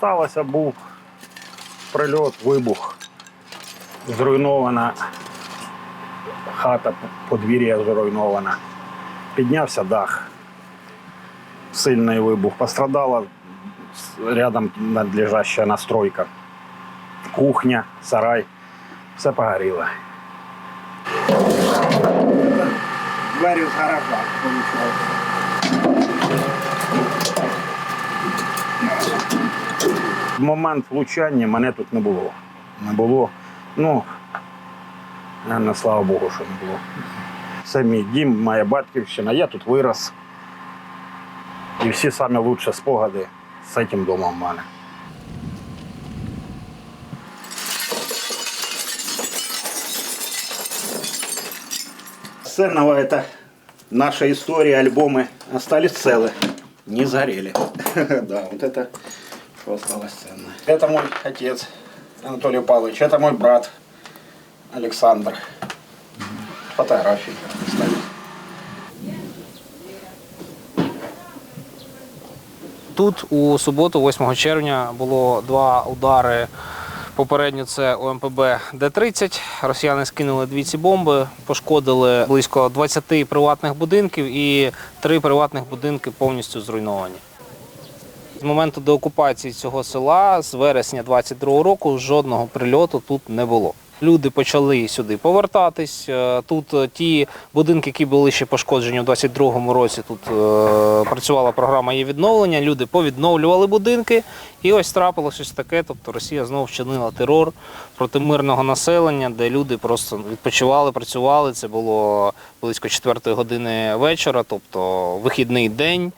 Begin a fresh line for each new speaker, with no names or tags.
сталося, був прильот, вибух. Зруйнована хата, подвір'я зруйнована. Піднявся дах. Сильний вибух. Пострадала рядом надлежащая настройка. Кухня, сарай. Все погоріло. Двері з гаража, виходить. В момент влучання мене тут не було. Не було. Ну, наверное, слава Богу, що не було. Це мій дім, моя батьківщина, я тут вирос. І всі самі лучші спогади з цим домом в мене. Ценного это наша история, альбомы остались целы, не сгорели. Да, вот это что осталось ценно. Это мой отец Анатолий Павлович, это мой брат Александр. Фотографии.
Тут у суботу, 8 червня, було два удари. Попередньо це ОМПБ Д-30. Росіяни скинули дві ці бомби, пошкодили близько 20 приватних будинків і три приватних будинки повністю зруйновані. З моменту деокупації цього села з вересня 22-го року жодного прильоту тут не було. Люди почали сюди повертатись. Е, Тут е, ті будинки, які були ще пошкоджені у 22-му році, тут е, працювала програма її відновлення. Люди повідновлювали будинки, і ось трапилося щось таке. Тобто Росія знову вчинила терор проти мирного населення, де люди просто відпочивали, працювали. Це було близько 4 години вечора, тобто вихідний день.